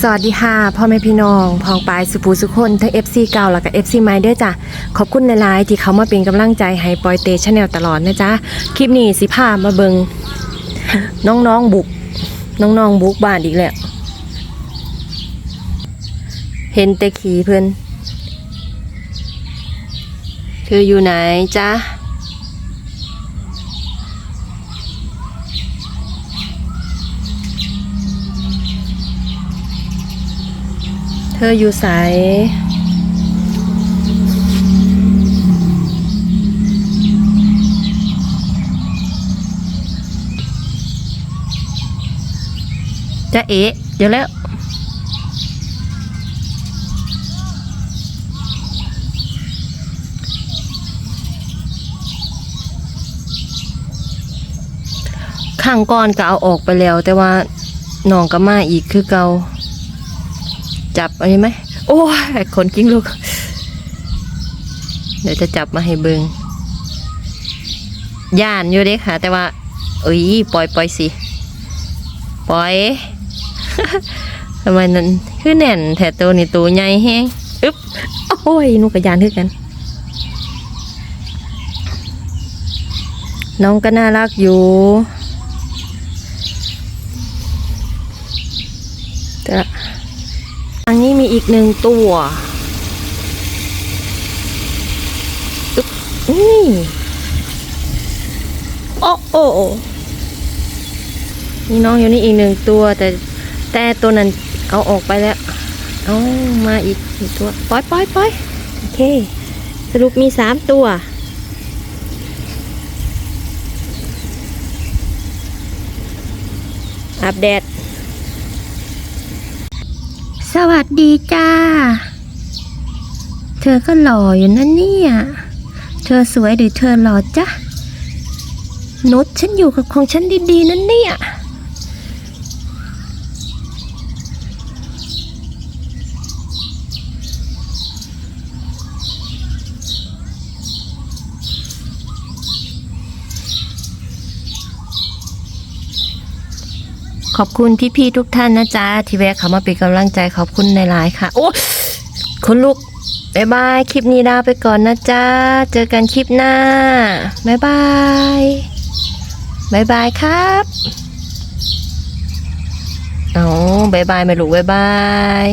สวัสดีค่ะพ่อแม่พี่น้องพองปายสุภูสุคนทั้ง FC เก่าแล้วก็ FC ใหม่ด้วยจ้ะขอบคุณหลายๆที่เขามาเป็นกำลังใจให้ปอยเตชแนลตลอดนะจ๊ะคลิปนี้สิพามาเบิงน้องๆบุก น้องๆบุกบ้านอีกแล้วเห็นแต่ขี่เพื่อนเธออยู่ไหนจ๊ะ ธออยู่สายจะเอ๋เดี๋ยวแล้วข้างก่อนก็เอาออกไปแล้ว แต่ว่าน้องก็มาอีกคือเกา จับอะไรไหมโอ้ยขนกิ้งลูก เดี๋ยวจะจับมาให้เบิงย่านอยู่เด้ค่ะ แต่ว่าเอ้ยปล่อยปล่อยสิปล่อยทำไมนั้นคือแน่นแถตัวนี่ตัวใหญ่แฮงอึ๊บโอ้ยนูกับยานคือกัน น้องก็น่ารักอยู่แต่ อีกหนึ่งตัวนี่โอ้โอ้มีน้องอยู่นี่อีกหนึ่งตัว แต่แต่ตัวนั้นเอาออกไปแล้ว เอามาอีกหนึ่งตัวปล่อยปล่อยปล่อยโอเค สรุปมีสามตัวอัปเดต สวัสดีจ้า เธอก็หล่ออยู่นั่นเนี่ย เธอสวยหรือเธอหล่อจ๊ะนุชฉันอยู่กับของฉันดีๆนั่นเนี่ย ขอบคุณพี่ๆทุกท่านนะจ๊ะที่แวะเข้ามาเป็นกำลังใจขอบคุณในหลายๆค่ะ โอ้คุณลูกบายบาย คลิปนี้ลาไปก่อนนะจ๊ะ เจอกันคลิปหน้าบายบายบายบายครับเอาบายบายไม่ลูกบายบาย